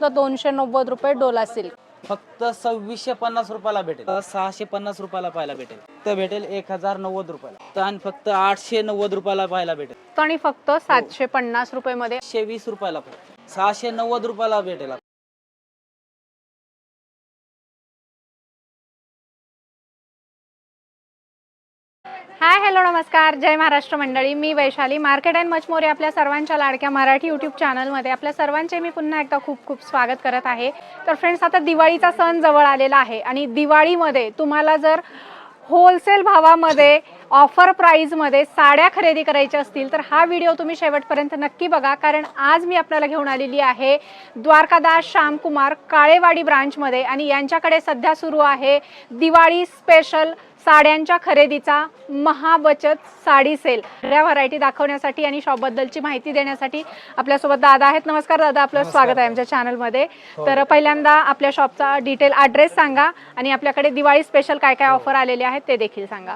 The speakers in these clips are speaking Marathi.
फक्त दोनशे नव्वद रुपये डोला सिल्क फक्त सव्वीसशे पन्नास रुपयाला भेटेल. सहाशे पन्नास रुपयाला पाहायला भेटेल. तर भेटेल एक हजार नव्वद रुपयाला. तर आणि फक्त आठशे नव्वद रुपयाला पाहायला भेटेल. आणि फक्त सातशे पन्नास रुपये मध्ये एकशे वीस रुपयाला सहाशे नव्वद रुपयाला भेटेल. हॅलो नमस्कार. जय महाराष्ट्र मंडळी. मी Vaishali. Market and much more आपल्या सर्वांच्या लाडक्या मराठी यूट्यूब चॅनलमध्ये आपल्या सर्वांचे मी पुन्हा एकदा खूप खूप स्वागत करत आहे. तर फ्रेंड्स आता दिवाळीचा सण जवळ आलेला आहे आणि दिवाळीमध्ये तुम्हाला जर होलसेल भावामध्ये ऑफर प्राईजमध्ये साड्या खरेदी करायच्या असतील तर हा व्हिडिओ तुम्ही शेवटपर्यंत नक्की बघा. कारण आज मी आपल्याला घेऊन आलेली आहे द्वारकादास श्यामकुमार काळेवाडी ब्रांचमध्ये आणि यांच्याकडे सध्या सुरू आहे दिवाळी स्पेशल साड्यांच्या खरेदीचा महाबचत साडी सेल. या व्हरायटी दाखवण्यासाठी आणि शॉपबद्दलची माहिती देण्यासाठी आपल्यासोबत दादा आहेत. नमस्कार दादा आपलं स्वागत आहे आमच्या चॅनलमध्ये तर पहिल्यांदा आपल्या शॉपचा डिटेल ॲड्रेस सांगा आणि आपल्याकडे दिवाळी स्पेशल काय काय ऑफर आलेले आहेत ते देखील सांगा.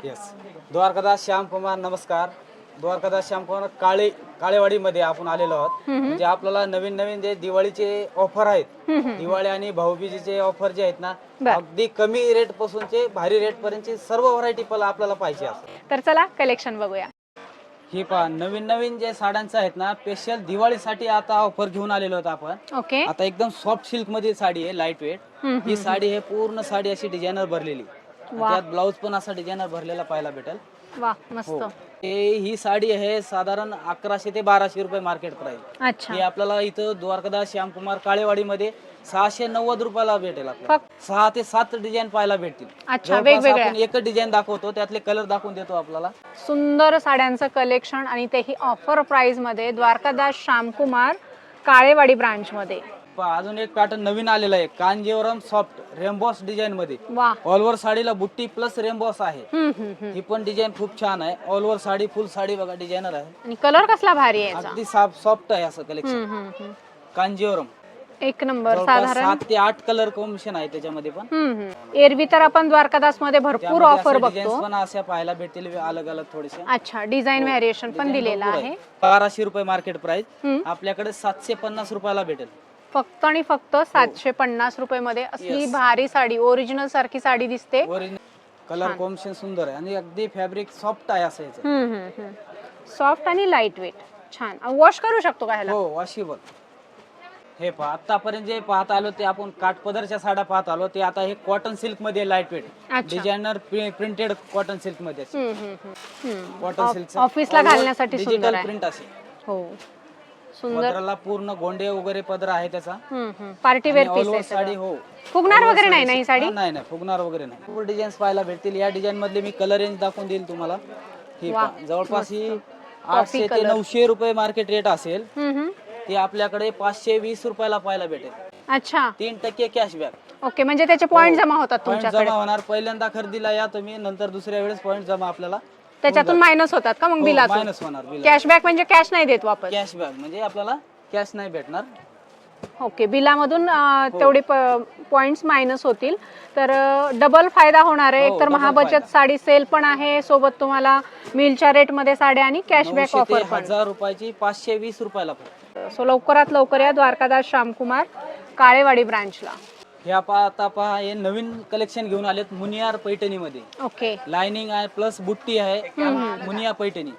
द्वारकादास श्यामकुमार नमस्कार. द्वारकादास श्यामकुमार काळे काळेवाडीमध्ये आपण आलेलो आहोत. म्हणजे आपल्याला नवीन नवीन जे दिवाळीचे ऑफर आहेत दिवाळी आणि भाऊबीजेचे ऑफर जे आहेत ना. अगदी कमी रेट पासूनचे भारी रेट पर्यंतचे सर्व व्हरायटी मला आपल्याला पाहिजे तर चला कलेक्शन बघूया. ही पहा नवीन नवीन जे साड्यांचं आहेत ना स्पेशल दिवाळीसाठी आता ऑफर घेऊन आलेलो आहोत आपण. ओके. आता एकदम सॉफ्ट सिल्कमध्ये साडी आहे लाइट वेट ही साडी आहे पूर्ण साडी अशी डिझायनर भरलेली. आणि त्यात ब्लाऊज पण असा डिझायनर भरलेला पाहायला भेटेल. वा मस्त. हे- ही साडी आहे साधारण अकराशे ते बाराशे रुपये मार्केट प्राइस अच्छा. ही आपल्याला इथं द्वारकादास श्यामकुमार काळेवाडीमध्ये सहाशे नव्वद रुपयाला भेटेल आपल्याला. फक्त सहा ते सात डिझाईन पाहायला भेटतील. अच्छा, जवळपास वेगवेगळ्या. आपण एकच डिझाईन दाखवतो त्यातले कलर दाखवून देतो आपल्याला. सुंदर साड्यांचं कलेक्शन आणि तेही ऑफर प्राइसमध्ये द्वारकादास श्यामकुमार काळेवाडी ब्रांच अजून एक पॅटर्न नवीन आलेला आहे. कांजीवरम सॉफ्ट रेम्बॉस डिझाईन मध्ये. वा. ऑल ओव्हर साडीला बुट्टी प्लस रेम्बॉस आहे. हम्म, हम्म, हम्म. ही पण डिझाईन खूप छान आहे. All over sari full sari बघा डिझायनर आहे. आणि कलर कसला भारी आहे याचा? अगदी सॉफ्ट आहे असं कलेक्शन हम्म, हम्म, हम्म. कांजीवरम. एक नंबर जवळपास साधारण. सात ते आठ कलर कॉम्बिनेशन आहे त्याच्यामध्ये पण. हम्म, हम्म. एरवी तर आपण द्वारकादासमध्ये भरपूर ऑफर बघतो. पण अशा पाहायला भेटतील अलग अलग थोडेसे. अच्छा डिझाईन व्हॅरिएशन पण दिलेलं आहे. बाराशे रुपये मार्केट प्राइस हम्म. आपल्याकडे सातशे पन्नास रुपयाला भेटेल. फक्त आणि फक्त सातशे पन्नास रुपये मध्ये असली भारी साडी ओरिजिनल सारखी साडी दिसते. ओरिजिनल कलर कॉम्बिनेशन सुंदर आहे. आणि अगदी फॅब्रिक सॉफ्ट आहे असं याचं. सॉफ्ट आणि लाइट वेट छान वॉश करू शकतो का ह्याला? हो वॉशिबल हे पहा आतापर्यंत जे पाहत आलो ते आपण काठपदरच्या साड्या पाहत आलो ते आता हे कॉटन सिल्कमध्ये लाइट वेट अच्छा डिझायनर प्रिंटेड कॉटन सिल्कमध्ये. हम्म, हम्म, हम्म. हम्म. कॉटन सिल्क ऑफिसला घालण्यासाठी सुंदर डिजिटल आहे. प्रिंट असे हो. सुंदर. पदराला पूर्ण गोंडे वगैरे पदर आहे त्याचा. पार्टी वेअर पीस आहे साडी सगळं. हो. फुगणार वगैरे नाही ना ही साडी? हा, नाही नाही फुगणार वगैरे नाही. पूर्ण डिझाईन्स पाहायला भेटतील. या डिझाईन मधले मी कलर रेंज दाखवून देईल तुम्हाला. ही वा, पहा. जवळपास ही आठशे ते नऊशे रुपये मार्केट रेट असेल. हम्म, हम्म. ते आपल्याकडे पाचशे वीस रुपयाला पाहायला भेटेल. अच्छा. तीन टक्के कॅशबॅक ओके म्हणजे त्याचे पॉइंट जमा होतात पॉईंट तुमच्याकडे. जमा होणार. पहिल्यांदा खरेदीला या तुम्ही नंतर दुसऱ्या वेळेस पॉईंट जमा आपल्याला. त्याच्यातून मायनस होतात का मग बिलातून? मायनस होणार बिल कॅशबॅक म्हणजे कॅश नाही देत वापस. कॅशबॅक म्हणजे आपल्याला कॅश नाही भेटणार. ओके बिलामधून अं, हो. तेवढे पॉइंट्स मायनस होतील. तर डबल फायदा होणार आहे. हो, एकतर double महाबचत फायदा. साडी सेल पण आहे. सोबत तुम्हाला मिलच्या रेटमध्ये साड्या आणि कॅशबॅक नऊशे ते ऑफर पण. हजार रुपयाची पाचशे वीस रुपयाला फक्त सो लवकरात लवकर या द्वारकादास श्यामकुमार काळेवाडी ब्रांचला हे पहा आता पहा हे नवीन कलेक्शन घेऊन आलेत मुनियार पैठणीमध्ये. ओके. लाइनिंग आहे प्लस बुट्टी आहे मुनिया पैठणी.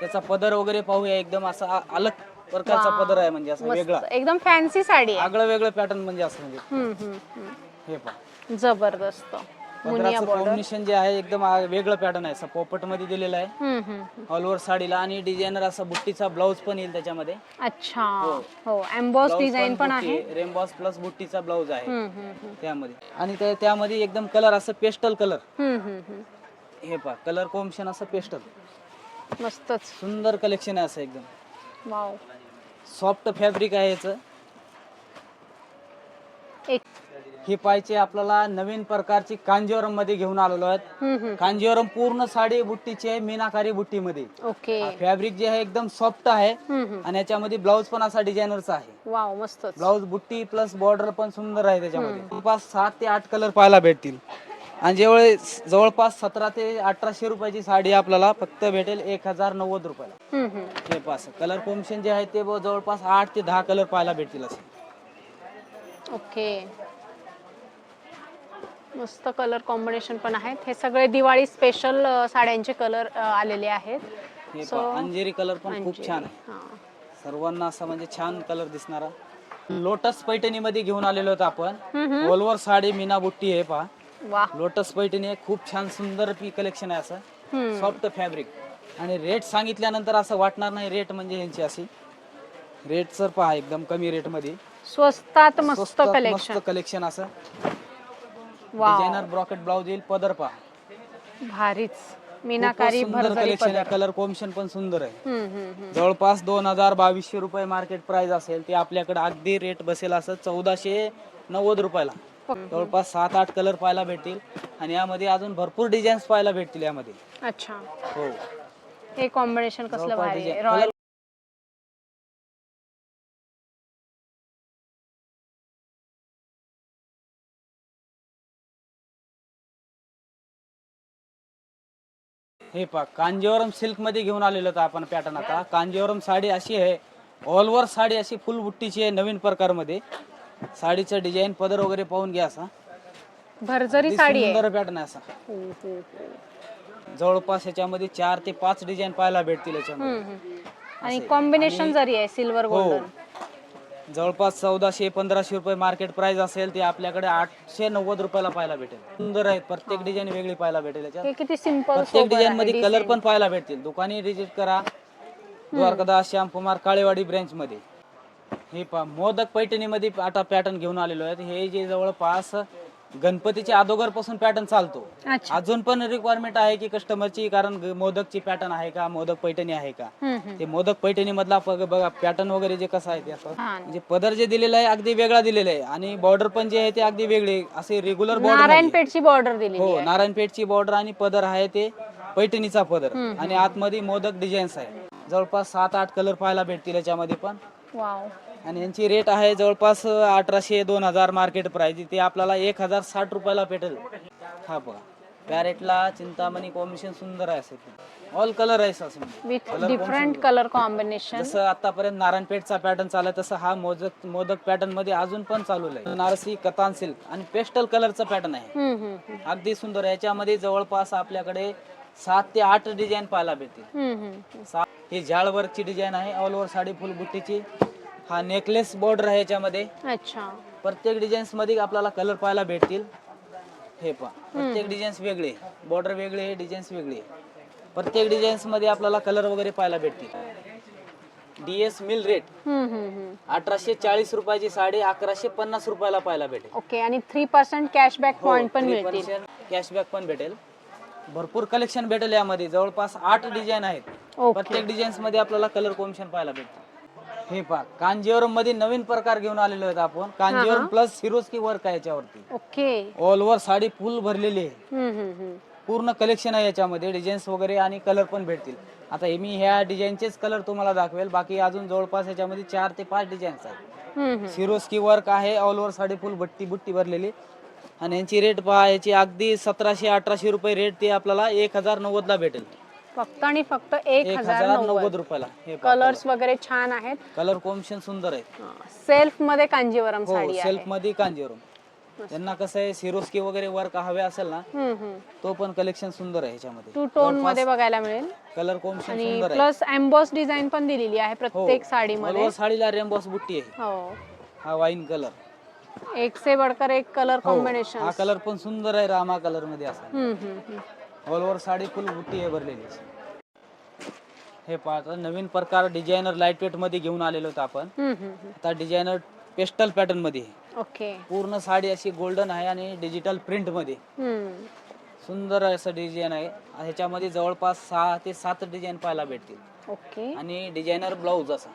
त्याचा पदर वगैरे पाहूया एकदम असा अलग प्रकारचा पदर आहे म्हणजे असा वेगळा. एकदम फॅन्सी साडी आहे. आगळं वेगळं पॅटर्न म्हणजे असं म्हणजे. हम्म, हम्म, हम्म. हे पहा. जबरदस्त. पदराचं बॉर्डर कॉम्बिनेशन जे आहे एकदम आ- वेगळं पॅटर्न आहे. असं पोपटमध्ये दिलेलं आहे. हम्म, हम्म. ऑल ओव्हर साडीला. आणि डिझायनर असा बुट्टीचा ब्लाऊज पण येईल त्याच्यामध्ये. अच्छा. हो. एम्बॉस डिझाईन पण आहे. रेमबॉस प्लस बुट्टीचा ब्लाऊज आहे. हम्म, हम्म, हम्म. त्यामध्ये. आणि त्या- त्यामध्ये एकदम कलर असं पेस्टल कलर हम्म, हम्म, हम्म. हे पहा कलर कॉम्बिनेशन असं पेस्टल मस्तच. सुंदर कलेक्शन आहे असं एकदम. वाव सॉफ्ट फॅब्रिक आहे याचं. एक हे पाहिजे आपल्याला नवीन प्रकारची कांजीवरममध्ये घेऊन आलेलो आहेत. हम्म, हम्म. कांजीवरम पूर्ण साडी बुट्टीची आहे मीनाकारी बुट्टी मध्ये ओके फॅब्रिक जे आहे एकदम सॉफ्ट आहे हम्म, हम्म. आणि याच्यामध्ये ब्लाऊज पण असा डिझायनरचा आहे. वाव मस्तच. ब्लाऊज बुट्टी प्लस बॉर्डर पण सुंदर आहे त्याच्यामध्ये. जवळपास सात ते आठ कलर पाहायला भेटतील. आणि जेवढे जवळपास सतरा ते अठराशे रुपयाची साडी आपल्याला फक्त भेटेल एक हजार नव्वद रुपयाला. हम्म, हम्म. हे पास कलर कॉम्बिनेशन जे आहे ते ब- जवळपास आठ ते दहा कलर पाहायला भेटतील असे. ओके. मस्त कलर कॉम्बिनेशन पण आहेत. हे सगळे दिवाळी स्पेशल साड्यांचे कलर आलेले आहेत. हे पहा, अंजेरी कलर पण खूप छान आहे. हां. सर्वांना असं म्हणजे छान कलर दिसणारा. लोटस पैठणी मध्ये घेऊन आलेलो होतो आपण. ओलवर साडी मीना बुट्टी आहे पहा. वा लोटस पैठणी खूप छान सुंदर पी कलेक्शन आहे असं. हम्म. सॉफ्ट फॅब्रिक आणि रेट सांगितल्यानंतर असं वाटणार नाही रेट म्हणजे यांची अशी. रेट सर पहा एकदम कमी रेटमध्ये. स्वस्तात मस्त स्वस्तात कलेक्शन मस्त कलेक्शन असं. वा डिझायनर ब्रॉकेट ब्लाउज येईल पदर पहा. भारीच. मीनाकारी कलेक्शन आहे. पदर. कलर कॉम्बिनेशन पण सुंदर आहे. हम्म, हम्म, हम्म. जवळपास दोन हजार बावीसशे रुपये मार्केट प्राइस असेल ते आपल्याकडे अगदी रेट बसेल असं चौदाशे नव्वद रुपयाला. जवळपास सात आठ कलर पाहायला भेटतील. आणि यामध्ये अजून भरपूर डिझाईन्स पाहायला भेटतील यामध्ये. अच्छा. हो. हे कॉम्बिनेशन कसलं जवळपास भारी आहे. design- रॉयल हे पहा कांजीवरम सिल्कमध्ये घेऊन आलेलो होतो आपण पॅटर्न आता. कांजीवरम साडी अशी आहे ऑलवर साडी अशी फुल बुट्टीची आहे नवीन प्रकारमध्ये. साडीचं डिझाईन पदर वगैरे पाहून घ्या असा. भरजरी साडी आहे. सुंदर पॅटर्न आहे असा. हो, हो, हो. जवळपास याच्यामध्ये चार ते पाच डिझाईन पाहायला भेटतील याच्यामध्ये. आणि कॉम्बिनेशन जरी आहे सिल्वर हो. गोल्डन जवळपास चौदाशे पंधराशे रुपये मार्केट प्राइस असेल ते आपल्याकडे आठशे नव्वद रुपयाला पाहायला भेटेल. सुंदर आहेत प्रत्येक डिझाईन वेगळी पाहायला भेटेल याच्यात. हे किती सिंपल प्रत्येक डिझाईन मध्ये कलर पण पाहायला भेटतील. दुकानी व्हिजिट करा. द्वारकादास श्यामकुमार काळेवाडी ब्रँच मध्ये. हे पहा मोदक पैठणीमध्ये आता पॅटर्न घेऊन आलेलो आहे हे जे जवळपास गणपतीच्या अगोदरपासून पॅटर्न चालतो. अच्छा. अजून पण रिक्वायरमेंट आहे की कस्टमरची कारण ग- मोदकची पॅटर्न आहे का मोदक पैठणी आहे का? हम्म, हम्म. ते मोदक पैठणी मधला पग- बघा पॅटर्न वगैरे जे कसं आहे ते असं. हा. म्हणजे पदर जे दिलेलं आहे अगदी वेगळा दिलेला आहे. आणि बॉर्डर पण जे आहे ते अगदी वेगळे असे रेग्युलर बॉर्डर नारायणपेठची बॉर्डर दिली हो नारायणपेठची बॉर्डर आणि पदर आहे ते पैठणीचा पदर. आणि आतमध्ये मोदक डिझाईन्स आहे. जवळपास सात आठ कलर पाहायला भेटतील याच्यामध्ये पण. वाव आणि यांची रेट आहे जवळपास अठराशे दोन हजार मार्केट प्राइस ते आपल्याला एक हजार साठ रुपयाला भेटेल. हा बघा. पॅरेटला चिंतामणी कॉम्बिनेशन सुंदर आहे असं. ऑल कलर आहे असं. विथ डिफरंट कलर कॉम्बिनेशन जसं आतापर्यंत नारायणपेठचा पॅटर्न चालू तसं हा मोदक मोदक पॅटर्नमध्ये अजून पण चालू आहे. नारसी कतान सिल्क आणि पेस्टल कलरचा पॅटर्न आहे. अगदी सुंदर आहे. याच्यामध्ये जवळपास आपल्याकडे सात ते आठ डिझाईन पाहायला भेटतील. ही झाड वर्कची डिझाईन आहे. ऑल ओव्हर साडी फुल बुट्टीची हा नेकलेस बॉर्डर आहे याच्यामध्ये. अच्छा. प्रत्येक डिझाईन्समध्ये आपल्याला कलर पाहायला भेटतील. हे पहा. प्रत्येक डिझाईन्स वेगळे. बॉर्डर वेगळे डिझाईन्स वेगळे. प्रत्येक डिझाईन्समध्ये आपल्याला कलर वगैरे पाहायला भेटतील. डीएस मिल रेट अठराशे चाळीस रुपयाची साडी अकराशे पन्नास रुपयाला पाहायला भेटेल. ओके आणि थ्री पर्सेंट कॅशबॅक पॉइंट पण मिळतील. कॅशबॅक पण भेटेल. भरपूर कलेक्शन भेटेल यामध्ये. जवळपास आठ डिझाईन आहेत. प्रत्येक डिझाईन्समध्ये आपल्याला कलर कॉम्बिनेशन पाहायला भेटतं हे पहा कांजीवरममध्ये नवीन प्रकार घेऊन आलेलो आहेत आपण. कांजीवरम प्लस सिरोस्की वर्क आहे याच्यावरती. Okay. All over sari full भरलेली आहे. हम्म, हम्म, हम्म. पूर्ण कलेक्शन आहे याच्यामध्ये डिझाईन्स वगैरे आणि कलर पण भेटतील. आता हे मी ह्या डिझाईनचेच कलर तुम्हाला दाखवेल. बाकी अजून जवळपास याच्यामध्ये चार ते पाच डिझाईन्स आहेत. हम्म, हम्म. सिरोस्की वर्क आहे ऑल ओव्हर साडी फुल बट्टी बुट्टी भरलेली. आणि यांची रेट पहा याची अगदी सतराशे अठराशे रुपये रेट ते आपल्याला एक हजार नव्वदला भेटेल. फक्त आणि फक्त एक हजार नव्वद. रुपयाला. हे कलर्स वगैरे छान आहेत. कलर कॉम्बिनेशन सुंदर आहे. सेल्फमध्ये कांजीवरम हो साडी आहे. सेल्फमध्ये कांजीवरम त्यांना कसं आहे सिरोस्की वगैरे वर्क हवे असेल ना हम्म, हम्म. तो पण कलेक्शन सुंदर आहे ह्याच्यामध्ये. टू टोनमध्ये बघायला मिळेल. कलर कॉम्बिनेशन आणि सुंदर आहे. प्लस एम्बॉस डिझाईन पण दिलेली आहे प्रत्येक साडीमध्ये. ऑल साडीला रेमबॉस बुट्टी आहे. हो. हा वाईन कलर एक से बढ़कर एक कलर हो कॉम्बिनेशन हा कलर पण सुंदर आहे रामा कलरमध्ये असा. हम्म हम्म, हम्म. ऑल ओव्हर साडी फुल बुट्टी आहे भरलेली हे पाहता नवीन प्रकार डिझायनर लाइट वेटमध्ये घेऊन आलेलो होतो आपण. आता डिझायनर पेस्टल पॅटर्नमध्ये. ओके पूर्ण साडी अशी गोल्डन आहे आणि डिजिटल प्रिंटमध्ये. सुंदर असं डिझाईन आहे ह्याच्यामध्ये जवळपास सहा ते सात डिझाईन पाहायला भेटतील ओके आणि डिझायनर ब्लाऊज असा.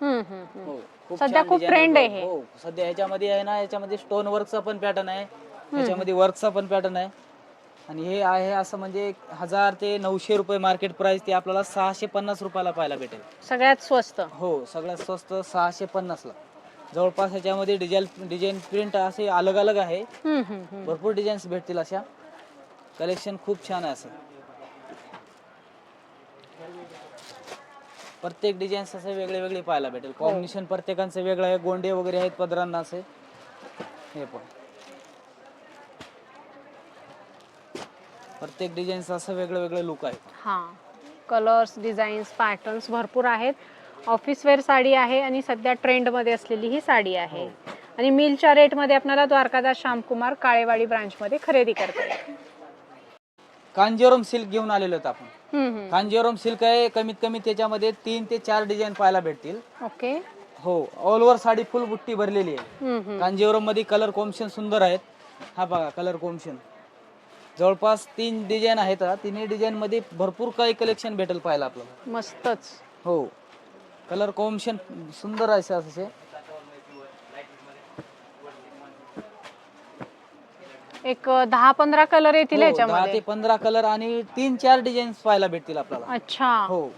हो सध्या खूप trend आहे. हे. सध्या ह्याच्यामध्ये आहे ना याच्यामध्ये स्टोन वर्कचा पण पॅटर्न आहे ह्याच्यामध्ये वर्कचा पण पॅटर्न आहे आणि हे आहे असं म्हणजे एक हजार ते नऊशे रुपये मार्केट प्राइस ते आपल्याला सहाशे पन्नास रुपयाला पाहायला भेटेल. सगळ्यात स्वस्त. हो सगळ्यात स्वस्त सहाशे पन्नासला. जवळपास ह्याच्यामध्ये डिझाईन डिझाईन प्रिंट असे अलग अलग आहे. हम्म, हम्म, हम्म. भरपूर डिझाईन्स भेटतील अशा. कलेक्शन खूप छान आहे असं. प्रत्येक डिझाईन्स असे वेगळे वेगळे पाहायला भेटेल. कॉम्बिनेशन प्रत्येकांचं वेगळं आहे. गोंडे वगैरे आहेत पदरांना असे. हे पण प्रत्येक डिझाईनचं असं वेगळं वेगळं लुक आहे हां. कलर्स डिझाईन्स पॅटर्न्स भरपूर आहेत. ऑफिस वेअर साडी आहे आणि सध्या ट्रेंडमध्ये असलेली ही साडी आहे. आणि मिलच्या रेटमध्ये आपल्याला द्वारकादास श्यामकुमार काळेवाडी ब्रांचमध्ये खरेदी करता येईल कांजीवरम सिल्क घेऊन आलेलो आहेत आपण. हम्म, हम्म. कांजीवरम सिल्क आहे कमीत कमी त्याच्यामध्ये तीन ते चार डिझाईन पाहायला भेटतील. ओके. हो ऑल ओव्हर साडी फुल बुट्टी भरलेली आहे. हम्म, हम्म. कांजीवरममध्ये कलर कॉम्बिनेशन सुंदर आहेत. हा बघा कलर कॉम्बिनेशन जवळपास तीन डिझाईन आहेत हा. तिन्ही डिझाईन मध्ये भरपूर काही कलेक्शन भेटेल पाहायला आपल्याला. मस्तच. हो. कलर कॉम्बिनेशन सुंदर आहे असे एक अं, दहा पंधरा कलर येतील हो, दहा ते याच्यामध्ये पंधरा कलर आणि तीन चार डिझाईन पाहायला भेटतील आपल्याला. अच्छा. हो.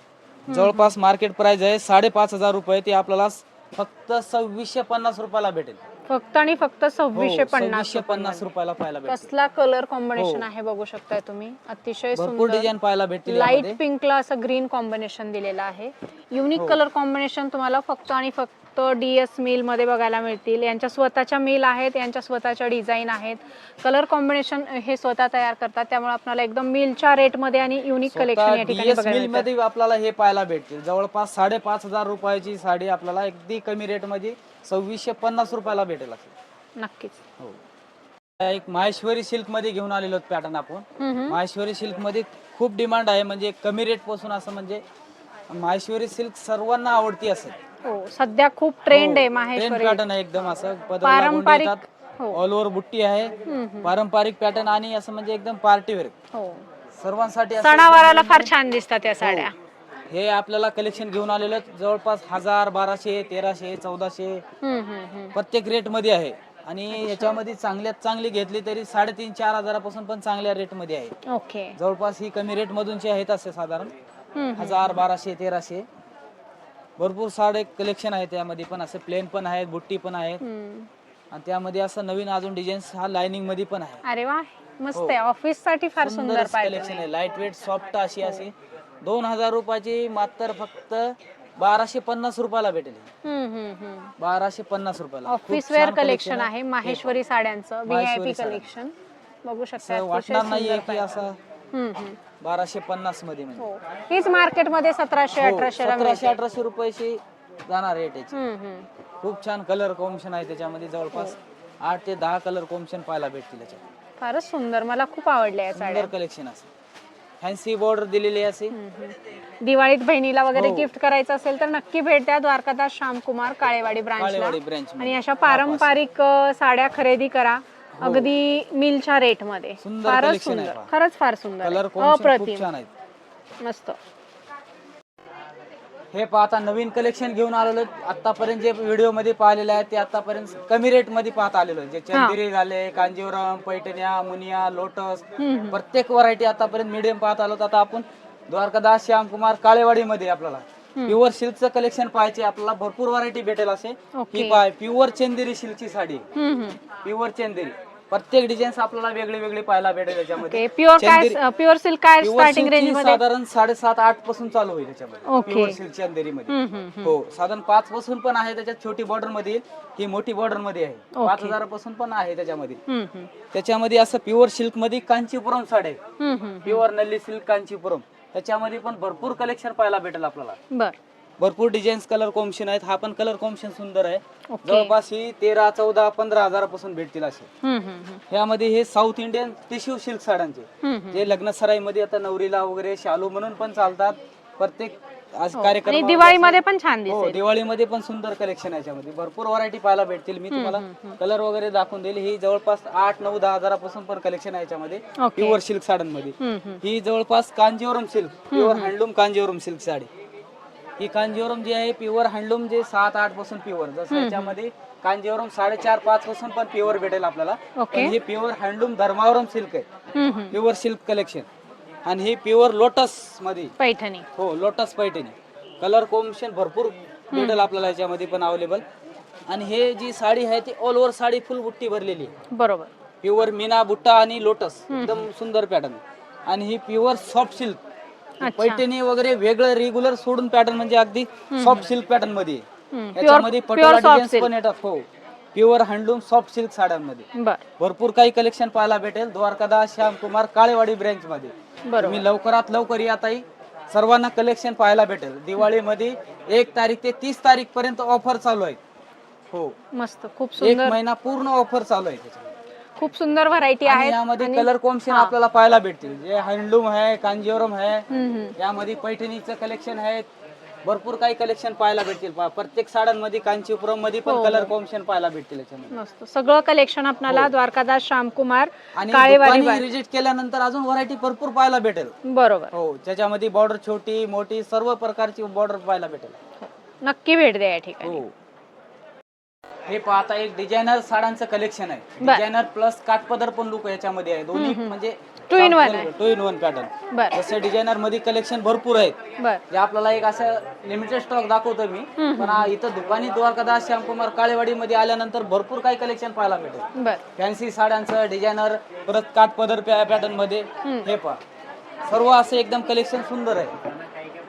जवळपास मार्केट प्राइस आहे साडेपाच हजार रुपये. ते आपल्याला फक्त सव्वीसशे पन्नास रुपयाला भेटेल. फक्त आणि फक्त हो, सव्वीसशे पन्नास सव्वीसशे पन्नास रुपयाला पाहायला भेटेल कसला कलर कॉम्बिनेशन हो. आहे बघू शकताय तुम्ही अतिशय भरपूर सुंदर डिझाईन पाहायला भेटतील लाइट यामध्ये. पिंकला असं ग्रीन कॉम्बिनेशन दिलेलं आहे युनिक हो. कलर कॉम्बिनेशन तुम्हाला फक्त आणि फक्त डीएस मिलमध्ये बघायला मिळतील. यांच्या स्वतःच्या मिल आहेत यांच्या स्वतःच्या डिझाईन आहेत. कलर कॉम्बिनेशन हे स्वतः तयार करतात. त्यामुळे आपल्याला एकदम मिलच्या रेटमध्ये आणि युनिक कलेक्शन या ठिकाणी मध्ये आपल्याला हे पाहायला भेटतील. जवळपास साडेपाच हजार रुपयाची साडी आपल्याला अगदी कमी रेटमध्ये सव्वीसशे पन्नास रुपयाला भेटेल असेल. नक्कीच. हो. एक माहेश्वरी सिल्कमध्ये घेऊन आलेलो पॅटर्न आपण. माहेश्वरी सिल्कमध्ये खूप डिमांड आहे. म्हणजे कमी रेटपासून असं म्हणजे माहेश्वरी सिल्क सर्वांना आवडती असेल. हो सध्या खूप ट्रेंड आहे माहेश्वरी. पॅटर्न आहे एकदम असं. पारंपरिक हो. ऑल ओव्हर बुट्टी आहे. हम्म, हम्म. पारंपरिक पॅटर्न आणि असं म्हणजे एकदम पार्टी वेअर हो. सर्वांसाठी असं सणावाराला फार छान दिसतात या साड्या. हे आपल्याला कलेक्शन घेऊन आलेलं. जवळपास हजार बाराशे तेराशे चौदाशे हम्म, हम्म, हम्म. प्रत्येक रेटमध्ये आहे. आणि याच्यामध्ये चांगल्यात चांगली घेतली तरी साडेतीन चार हजारापासून पण चांगल्या रेटमध्ये आहे. ओके. जवळपास ही कमी रेट मधूनचे आहेत असे साधारण. हजार बाराशे तेराशे. भरपूर साडे कलेक्शन आहे त्यामध्ये पण असे प्लेन पण आहेत बुट्टी पण आहेत. आणि त्यामध्ये असं नवीन अजून डिझाईन्स हा लाइनिंगमध्ये पण आहे. अरे वा मस्त आहे. ऑफिससाठी फार सुंदर कलेक्शन आहे. लाइट वेट सॉफ्ट अशी अशी. दोन हजार रुपयाची मात्र फक्त बाराशे पन्नास रुपयाला भेटेल. बाराशे पन्नास रुपयाला. ऑफिस वेअर कलेक्शन आहे. माहेश्वरी साड्यांचं व्हीआयपी. कलेक्शन बघू शकता वाटणार नाहीये की. असं. बाराशे पन्नासमध्ये म्हणजे. हो. हीच मार्केटमध्ये सतराशे हो, अठराशे सतराशे अठराशे रुपयाची जाणार रेट याची हम्म हम्म. खूप छान कलर कॉम्बिनेशन आहे त्याच्यामध्ये जवळपास हो. आठ ते दहा कलर कॉम्बिनेशन पाहायला भेटतील याच्यात फारच सुंदर मला खूप आवडल्या या साड्या. सुंदर कलेक्शन असं फॅन्सी बॉर्डर दिलेली हम्म. दिवाळीत बहिणीला वगैरे हो. गिफ्ट करायचं असेल तर नक्की भेट द्या. द्वारकादास श्यामकुमार काळेवाडी ब्रांचला काळेवाडी ब्रँच आणि अशा पारंपरिक अ, साड्या खरेदी करा. अगदी मिलच्या रेटमध्ये हो. सुंदर फारच collection आहे सुंदर पहा. खरंच फार सुंदर कलर आहे. कॉम्बिनेशन खूप अप्रतिम छान आहेत मस्त हे पहा आता नवीन कलेक्शन घेऊन आलेलो आतापर्यंत जे व्हिडिओमध्ये पाहिलेले आहे ते आतापर्यंत कमी रेटमध्ये पाहत आलेलो आहे. जे चंदेरी झाले कांजीवरम पैठण्या मुनिया लोटस हम्म. प्रत्येक व्हरायटी आतापर्यंत मिडियम पाहत आलो आता आपण द्वारकादास श्यामकुमार काळेवाडी मध्ये आपल्याला प्युअर सिल्कचं कलेक्शन पाहायचे आपल्याला भरपूर व्हरायटी भेटेल असे ओके. ही पाय प्युअर चंदेरी सिल्कची साडी हम्म, हम्म. प्युअर चंदेरी प्रत्येक डिझाईन्स आपल्याला वेगळी वेगळी पाहायला भेटेल याच्यामध्ये ओके प्युअर काय चंदेरी- प्युअर सिल्क काय स्टार्टिंग रेंजमध्ये साधारण साडेसात आठपासून चालू होईल त्याच्यामध्ये. प्युअर सिल्क चंदेरी मध्ये. हो साधारण पाच पासून पण आहे त्याच्यात छोटी बॉर्डरमध्ये. ही मोठी बॉर्डरमध्ये आहे पाच ओके. हजारापासून पण आहे त्याच्यामध्ये. त्याच्यामध्ये असं प्युअर सिल्कमध्ये कांचीपुरम साडी आहे. प्युअर नल्ली सिल्क कांचीपुरम त्याच्यामध्ये पण भरपूर कलेक्शन पाहायला भेटेल आपल्याला बर भरपूर डिझाईन्स कलर कॉम्बिनेशन आहेत. हा पण कलर कॉम्बिनेशन सुंदर आहे. ओके जवळपास ही तेरा चौदा पंधरा हजारापासून भेटतील असे. हम्म, हम्म, हम्म. ह्यामध्ये हे साऊथ इंडियन टिश्यू सिल्क साड्यांचे. हम्म, हम्म. जे लग्नमध्ये आता नवरीला वगैरे शालू म्हणून पण चालतात. प्रत्येक आज हो. कार्यक्रम दिवाळीमध्ये पण छान हो दिसेल दिवाळीमध्ये पण सुंदर कलेक्शन आहे याच्यामध्ये. भरपूर व्हरायटी पाहायला भेटतील. मी तुम्हाला कलर वगैरे दाखवून देईल. ही जवळपास आठ नऊ दहा हजारापासून पण कलेक्शन आहे याच्यामध्ये. ओके प्युअर सिल्क साड्यांमध्ये. हम्म, हम्म. ही जवळपास Kanjivaram silk pure handloom Kanjivaram silk sari. ही कांजीवरम जी आहे प्युअर हँडलूम जे सात आठपासून प्युअर जसं याच्यामध्ये कांजीवरम साडेचार पाच पासून पण प्युअर भेटेल आपल्याला. पण ही प्युअर हँडलूम धर्मावरम सिल्क आहे. प्युअर सिल्क कलेक्शन आणि ही प्युअर लोटसमध्ये. पैठणी. हो लोटस पैठणी. कलर कॉम्बिनेशन भरपूर भेटेल आपल्याला याच्यामध्ये पण अवेलेबल आणि हे जी साडी आहे ती ऑल ओव्हर साडी फुल बुट्टी भरलेली आहे. बरोबर. प्युअर मीना बुट्टा आणि लोटस एकदम सुंदर पॅटर्न आणि ही प्युअर सॉफ्ट सिल्क. पैठणी वगैरे वेगळं रेग्युलर सोडून पॅटर्न म्हणजे अगदी सॉफ्ट सिल्क पॅटर्नमध्ये. याच्यामध्ये पटोला डिझाईन्स पण येतात हो. प्युअर हँडलूम सॉफ्ट सिल्क साड्यांमध्ये. भरपूर काही कलेक्शन पाहायला भेटेल. द्वारकादास श्यामकुमार काळेवाडी ब्रँच मध्ये. तुम्ही लवकरात लवकर या ताई. सर्वांना कलेक्शन पाहायला भेटेल. दिवाळीमध्ये एक तारीख ते तीस तारीख पर्यंत ऑफर चालू आहे हो. मस्त. खूप एक महिना पूर्ण ऑफर चालू आहे त्याच्यामध्ये. खूप सुंदर व्हरायटी आणि आहेत यामध्ये आणि- कलर कॉम्बिनेशन हा. आपल्याला पाहायला भेटतील. जे हँडलूम आहे कांजीवरम आहे हम्म, हम्म. यामध्ये पैठणीचं कलेक्शन आहे. भरपूर काही कलेक्शन पाहायला भेटतील. प्रत्येक साड्यांमध्ये कांचीपुरममध्ये पण हो, कलर हो. कॉम्बिनेशन पाहायला भेटतील याच्यामध्ये. मस्त. सगळं कलेक्शन आपल्याला हो. द्वारकादास श्यामकुमार आणि काळेवाडी विजिट केल्यानंतर अजून व्हरायटी भरपूर पाहायला भेटेल. बरोबर. हो त्याच्यामध्ये बॉर्डर छोटी मोठी सर्व प्रकारची बॉर्डर पाहायला भेटेल. नक्की भेट द्या या ठिकाणी. हो. हे पहा आता एक डिझायनर साड्यांचं कलेक्शन आहे. बर. डिझायनर प्लस काठपदर पण लुक याच्यामध्ये आहे. दोन्ही म्हणजे Two in one आहे. टू इन वन पॅटर्न बर. जसे डिझायनरमध्ये कलेक्शन भरपूर आहेत. बर. जे आपल्याला एक असं लिमिटेड स्टॉक दाखवतो मी. पण हा इथं दुकानी द्वारकादास श्यामकुमार काळेवाडी मध्ये आल्यानंतर भरपूर काही कलेक्शन पाहायला बर. फॅन्सी साड्यांचं डिझायनर परत काठपदर पॅटर्नमध्ये. हे पहा. सर्व असं एकदम कलेक्शन सुंदर आहे.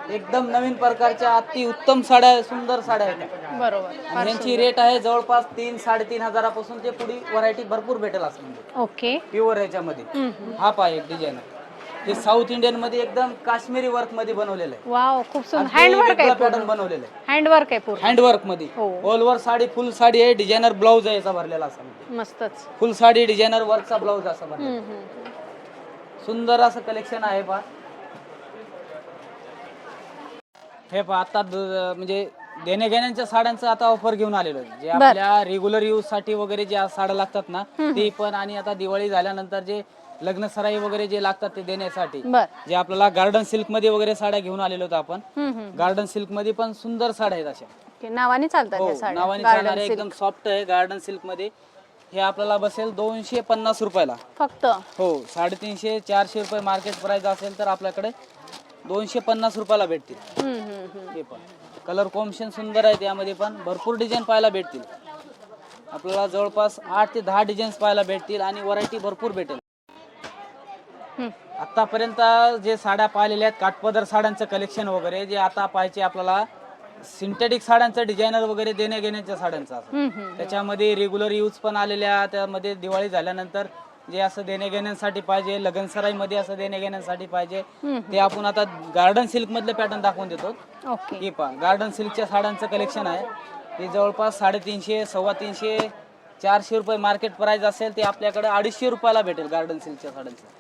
एकदम नवीन प्रकारच्या अति उत्तम साड्या सुंदर साड्या आहेत बरोबर. आणि यांची रेट आहे जवळपास तीन साडेतीन हजारापासून ते पुढे व्हरायटी भरपूर भेटेल असं म्हणजे ओके. प्युअर ह्याच्यामध्ये हम्म, हम्म. हा पहा एक डिझायनर हे साऊथ इंडियनमध्ये एकदम काश्मीरी वर्कमध्ये बनवलेलं आहे. वाव खूप सुंदर. हँडवर्क आहे पॅटर्न बनवलेलं आहे. हँडवर्क आहे पूर्ण. हँडवर्कमध्ये. हो. All over sari full sari आहे. डिझायनर ब्लाऊज आहे याचा भरलेला असा म्हणजे. मस्तच. फुल साडी डिझायनर वर्कचा ब्लाऊज असा भरलेला हम्म, हम्म. सुंदर असं कलेक्शन आहे पहा. हे पहा आता द- म्हणजे देण्या घेण्याच्या साड्यांचं आता ऑफर घेऊन आलेलो आहे. जे आपल्या रेग्युलर यूजसाठी वगैरे ज्या साड्या लागतात ना ते पण आणि आता दिवाळी झाल्यानंतर जे लग्न सराई वगैरे जे लागतात ते देण्यासाठी बर. जे आपल्याला गार्डन सिल्कमध्ये वगैरे साड्या घेऊन आलेलो होतो आपण हम्म, हम्म. गार्डन सिल्कमध्ये पण सुंदर साड्या आहेत अशा. ओके, नावाने चालतात हो या साड्या. नावाने Garden चालणारे silk. एकदम सॉफ्ट आहे गार्डन सिल्कमध्ये. हे आपल्याला बसेल दोनशे पन्नास रुपयाला. फक्त? हो साडेतीनशे चारशे रुपये मार्केट प्राइस असेल तर आपल्याकडे दोनशे पन्नास रुपयाला भेटतील हम्म, हम्म, हम्म. हे पण कलर कॉम्बिनेशन सुंदर आहे त्यामध्ये पण भरपूर डिझाईन पाहायला भेटतील आपल्याला जवळपास आठ ते दहा डिझाईन्स पाहायला भेटतील आणि व्हरायटी भरपूर भेटेल हम्म. आतापर्यंत जे साड्या पाहिलेल्या आहेत काठपदर साड्यांचं कलेक्शन वगैरे जे आता पाहायचे आपल्याला सिंथेटिक साड्यांचं डिझायनर वगैरे देण्या घेण्याच्या साड्यांचं असं. हम्म, हम्म. त्याच्यामध्ये रेग्युलर यूज पण आलेल्या त्यामध्ये दिवाळी झाल्यानंतर जे असं देण्या घेण्यासाठी पाहिजे लगनसराईमध्ये असं देण्या घेण्यासाठी पाहिजे. ते आपण आता गार्डन सिल्क मधले पॅटर्न दाखवून देतो. ओके. हे पहा गार्डन सिल्कच्या साड्यांचं कलेक्शन आहे. हे जवळपास साडेतीनशे सव्वा तीनशे चारशे रुपये मार्केट प्राइस असेल ते आपल्याकडे अडीचशे रुपयाला भेटेल गार्डन सिल्कच्या साड्यांचं.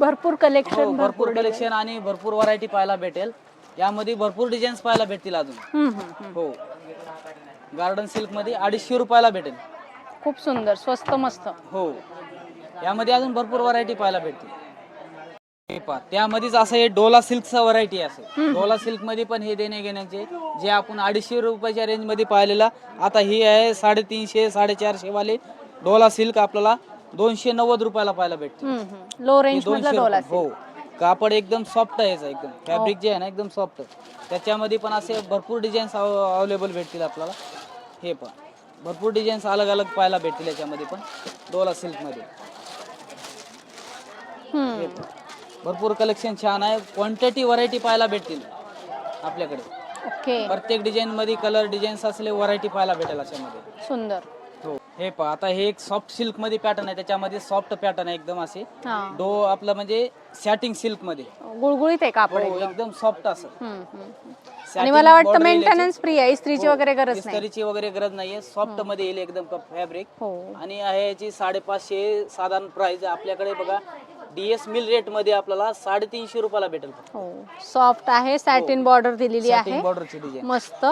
भरपूर हो, कलेक्शन भरपूर कलेक्शन आणि भरपूर व्हरायटी पाहायला भेटेल. यामध्ये भरपूर डिझाईन्स पाहायला भेटतील अजून. हो. गार्डन सिल्कमध्ये अडीचशे रुपयाला भेटेल. खूप सुंदर स्वस्त मस्त. हो. यामध्ये अजून भरपूर व्हरायटी पाहायला भेटतील. हे पहा त्यामध्येच असं हे डोला सिल्कचं व्हरायटी असेल डोला सिल्कमध्ये पण हे देणे घेण्याचे जे आपण अडीचशे रुपयाच्या रेंजमध्ये पाहिलेला आता ही आहे साडेतीनशे साडेचारशे वाले डोला सिल्क आपल्याला दोनशे नव्वद रुपयाला पाहायला भेटते लो रेंज हे डोला. हो. कापड एकदम सॉफ्ट आहे याचं एकदम. फॅब्रिक जे आहे ना एकदम सॉफ्ट त्याच्यामध्ये पण असे भरपूर डिझाईन्स अवेलेबल भेटतील आपल्याला. हे पण भरपूर डिझाईन्स अलग अलग पाहायला भेटतील याच्यामध्ये पण डोला सिल्क भरपूर कलेक्शन छान आहे. क्वांटिटी व्हरायटी पाहायला भेटतील आपल्याकडे. ओके. प्रत्येक डिझाईन मध्ये कलर डिझाईन्स असले व्हरायटी पाहायला भेटेल अशामध्ये. सुंदर. हो. हे पहा आता हे एक सॉफ्ट सिल्कमध्ये पॅटर्न आहे. त्याच्यामध्ये सॉफ्ट पॅटर्न आहे एकदम असे. हा. डो आपलं म्हणजे सॅटिंग सिल्कमध्ये. गुळगुळीत आहे कापड हो एकदम सॉफ्ट असं. हम्म, हम्म. Satin आणि मला वाटतं मेंटेनन्स फ्री आहे. इस्त्रीची हो, वगैरे गरज नाही. इस्त्रीची वगैरे गरज नाहीये. सॉफ्टमध्ये येईल एकदम फॅब्रिक हो. आणि आहे याची साडेपाचशे साधारण प्राइस आपल्याकडे बघा डीएस मिल रेटमध्ये आपल्याला साडेतीनशे रुपयाला भेटेल हो सॉफ्ट आहे सॅटिन बॉर्डर दिलेली आहे. बॉर्डरची डिझाईन मस्त.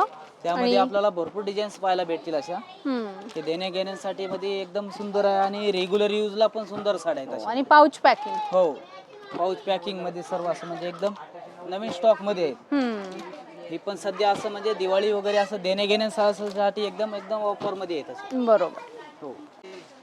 त्यामध्ये आपल्याला भरपूर डिझाईन्स पाहायला भेटतील अशा. ते देण्या घेण्यासाठी मध्ये एकदम सुंदर आहे आणि रेग्युलर यूजला पण सुंदर साड्या आहेत अशा. आणि पाऊच पॅकिंग हो पाऊच पॅकिंगमध्ये सर्व असं म्हणजे एकदम नवीन स्टॉकमध्ये आहेत. ही पण सध्या असं म्हणजे दिवाळी वगैरे असं देण्या घेण्यासाठी एकदम एकदम ऑफरमध्ये येत असं बरोबर.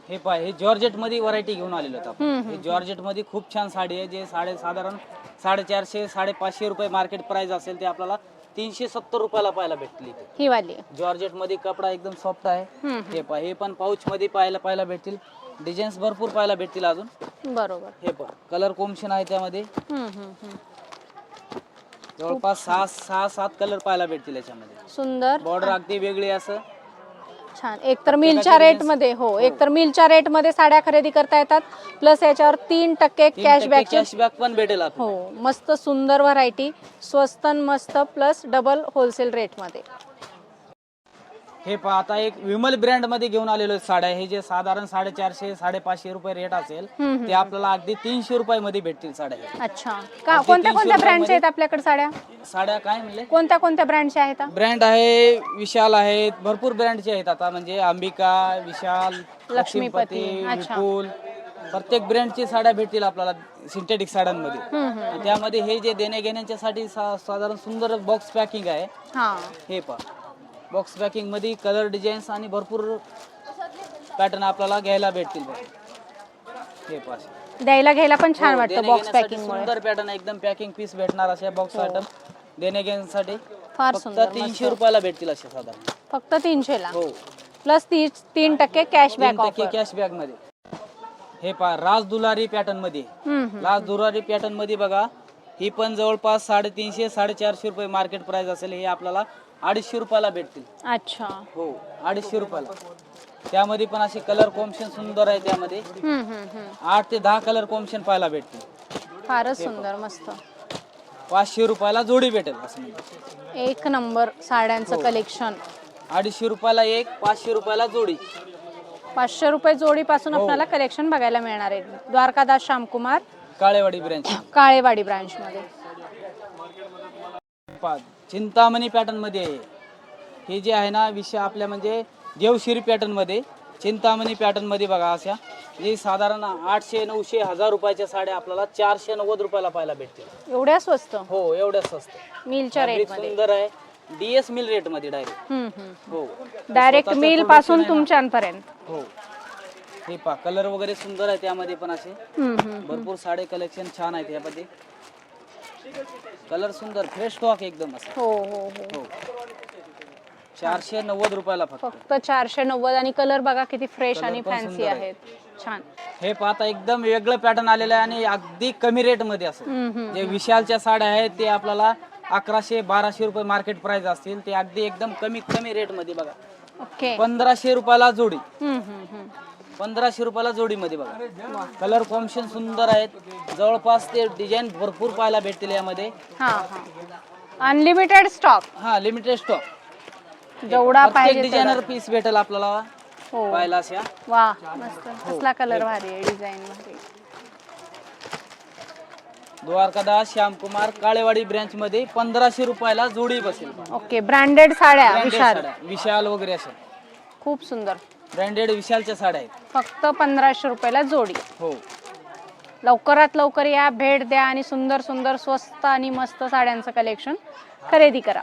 हो पाय हे जॉर्जेटमध्ये व्हरायटी घेऊन आलेलो आहोत आपण. हे जॉर्जेटमध्ये खूप छान साडी आहे जे साडे साधारण साडेचारशे साडेपाचशे रुपये मार्केट प्राइस असेल ते आपल्याला तीनशे सत्तर रुपयाला पाहायला भेटतील इथे. ही वाली. जॉर्जेटमध्ये कपडा एकदम सॉफ्ट आहे. हे पहा हे पण पाऊच मध्ये पाहायला पाहायला भेटतील. डिझाईन्स भरपूर पाहायला भेटतील अजून. बरोबर. हे पहा कलर कॉम्बिनेशन आहे त्यामध्ये. हम्म, हम्म, हम्म. जवळपास सहा सहा सात कलर पाहायला भेटतील याच्यामध्ये. सुंदर. बॉर्डर अगदी वेगळी असं. छान. एक तर मिलच्या रेटमध्ये हो एक तर मिलच्या रेटमध्ये साड्या खरेदी करता येतात प्लस याच्यावर तीन टक्के कॅशबॅक कॅशबॅक पण भेटेल. हो मस्त सुंदर व्हरायटी स्वस्त मस्त प्लस डबल होलसेल रेटमध्ये हे पहा आता एक विमल ब्रँडमध्ये घेऊन आलेलो साड्या. हे जे साधारण साडेचारशे साडेपाचशे रुपये रेट असेल हम्म, ते आपल्याला अगदी तीनशे रुपये मध्ये भेटतील साड्या. अच्छा. का कोणत्या कोणत्या ब्रँडच्या आहेत आपल्याकडे साड्या? साड्या काय म्हणले? कोणत्या कोणत्या ब्रँडच्या आहेत? ब्रँड आहे विशाल आहेत भरपूर ब्रँडचे आहेत आता. म्हणजे अंबिका विशाल लक्ष्मीपती, अच्छा. विपुल प्रत्येक ब्रँडची साड्या भेटतील आपल्याला सिंथेटिक साड्यांमध्ये. हम्म, हम्म. आणि त्यामध्ये हे जे देण्या घेण्याच्यासाठी साधारण सुंदर बॉक्स पॅकिंग आहे हा. हे पहा. बॉक्स पॅकिंगमध्ये कलर डिझाईन्स आणि भरपूर पॅटर्न आपल्याला घ्यायला भेटतील. हे द्यायला घ्यायला पण छान हो, वाटतं बॉक्स पॅकिंग सुंदर पॅटर्न एकदम पॅकिंग पीस भेटणार असे बॉक्स आयटम देण्या घेण्यासाठी फार फक्त सुंदर तीनशे रुपयाला भेटतील असे साधारण. फक्त तीनशे ला हो. प्लस तीस तीन टक्के कॅशबॅक तीन टक्के ऑफर कॅशबॅकमध्ये. हे पहा राज दुलारी पॅटर्नमध्ये राज दुलारी पॅटर्नमध्ये बघा ही पण जवळपास साडेतीनशे साडेचारशे रुपये मार्केट प्राइस असेल हे आपल्याला अडीचशे रुपयाला भेटतील. अच्छा. हो अडीचशे रुपयाला. त्यामध्ये पण असे कलर कॉम्बिनेशन सुंदर आहे त्यामध्ये. हम्म, हम्म, हम्म. आठ ते दहा कलर कॉम्बिनेशन पाहायला भेटतील. फारच सुंदर मस्त. पाचशे रुपयाला जोडी भेटेल असं म्हणजे एक नंबर साड्यांचं हो. कलेक्शन अडीचशे रुपयाला एक पाचशे रुपयाला जोडी. पाचशे रुपये जोडीपासून हो. आपल्याला कलेक्शन बघायला मिळणार आहे. द्वारकादास श्यामकुमार काळेवाडी ब्रँच काळेवाडी ब्रांच मध्ये. चिंतामणी पॅटर्नमध्ये. आहे हे जे आहे ना विषय आपल्या म्हणजे देवशिरी पॅटर्नमध्ये. चिंतामणी पॅटर्नमध्ये बघा अशा. हे साधारण आठशे नऊशे हजार रुपयाच्या साड्या आपल्याला चारशे नव्वद रुपयाला पाहायला भेटतील. एवढ्या स्वस्त? हो एवढ्या स्वस्त. मिलच्या Fabric सुंदर आहे. डीएस मिल रेटमध्ये डायरेक्ट हम्म, हम्म. हो. डायरेक्ट स्वतःचं मिल production पासून आहे ना. तुमच्यापर्यंत. हो. हे पहा कलर वगैरे सुंदर आहे त्यामध्ये पण असे. भरपूर साडे कलेक्शन छान आहेत यामध्ये. कलर सुंदर फ्रेश स्टॉक एकदम असं. हो हो हो. हो. चारशे नव्वद रुपयाला फक्त. चारशे नव्वद आणि कलर बघा किती फ्रेश आणि फॅन्सी. आहेत. छान. हे पाहता एकदम वेगळं पॅटर्न आलेलं आहे आणि अगदी कमी रेटमध्ये असं. जे विशालच्या साड्या आहेत ते आपल्याला अकराशे बाराशे रुपये मार्केट प्राइस असतील. ते अगदी एकदम कमी कमी रेटमध्ये बघा. ओके. पंधराशे रुपयाला जोडी. पंधराशे रुपयाला जोडीमध्ये बघा. कलर कॉम्बिनेशन सुंदर आहेत. जवळपास ते डिझाईन भरपूर पाहायला भेटतील यामध्ये. हा हा. अनलिमिटेड स्टॉक हा लिमिटेड स्टॉक जेवढा पाहिजे डिझायनर. पीस भेटेल आपल्याला. हो. पाहायला अशा. वा मस्त. कसला कलर भारी आहे डिझाईन भारी. द्वारकादास श्यामकुमार काळेवाडी ब्रँच मध्ये पंधराशे रुपयाला जोडी बसेल. ओके ब्रँडेड साड्या विशाल. विशाल वगैरे अशा. खूप सुंदर. ब्रँडेड विशालच्या साड्या आहेत. फक्त पंधराशे रुपयाला जोडी. हो. लवकरात लवकर या भेट द्या आणि सुंदर सुंदर स्वस्त आणि मस्त साड्यांचं कलेक्शन खरेदी करा.